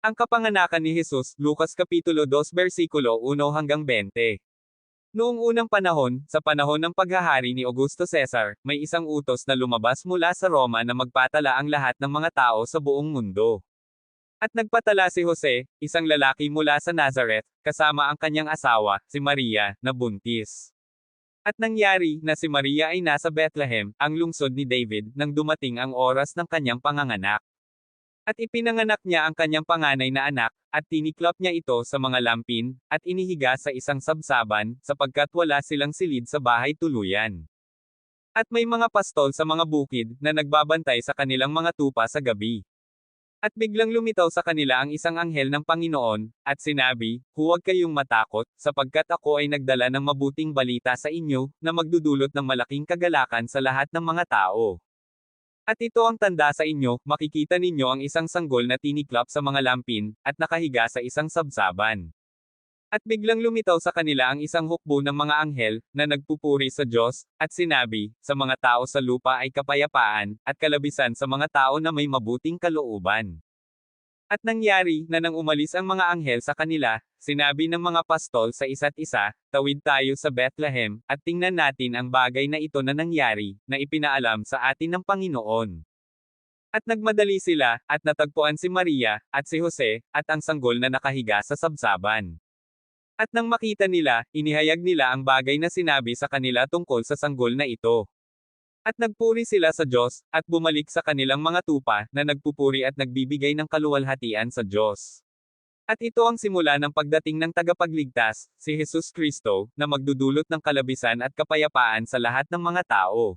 Ang kapanganakan ni Jesus, Lucas Kapitulo 2 versikulo 1 hanggang 20. Noong unang panahon, sa panahon ng paghahari ni Augusto Caesar, may isang utos na lumabas mula sa Roma na magpatala ang lahat ng mga tao sa buong mundo. At nagpatala si Jose, isang lalaki mula sa Nazareth, kasama ang kanyang asawa, si Maria, na buntis. At nangyari na si Maria ay nasa Bethlehem, ang lungsod ni David, nang dumating ang oras ng kanyang panganganak. At ipinanganak niya ang kanyang panganay na anak, at tiniklop niya ito sa mga lampin, at inihiga sa isang sabsaban, sapagkat wala silang silid sa bahay tuluyan. At may mga pastol sa mga bukid, na nagbabantay sa kanilang mga tupa sa gabi. At biglang lumitaw sa kanila ang isang anghel ng Panginoon, at sinabi, Huwag kayong matakot, sapagkat ako ay nagdala ng mabuting balita sa inyo, na magdudulot ng malaking kagalakan sa lahat ng mga tao. At ito ang tanda sa inyo, makikita ninyo ang isang sanggol na tiniklop sa mga lampin, at nakahiga sa isang sabsaban. At biglang lumitaw sa kanila ang isang hukbo ng mga anghel, na nagpupuri sa Diyos, at sinabi, sa mga tao sa lupa ay kapayapaan, at kalabisan sa mga tao na may mabuting kalooban. At nangyari, na nang umalis ang mga anghel sa kanila, sinabi ng mga pastol sa isa't isa, tawid tayo sa Bethlehem, at tingnan natin ang bagay na ito na nangyari, na ipinaalam sa atin ng Panginoon. At nagmadali sila, at natagpuan si Maria, at si Jose, at ang sanggol na nakahiga sa sabsaban. At nang makita nila, inihayag nila ang bagay na sinabi sa kanila tungkol sa sanggol na ito. At nagpuri sila sa Diyos, at bumalik sa kanilang mga tupa, na nagpupuri at nagbibigay ng kaluwalhatian sa Diyos. At ito ang simula ng pagdating ng tagapagligtas, si Jesus Kristo, na magdudulot ng kalabisan at kapayapaan sa lahat ng mga tao.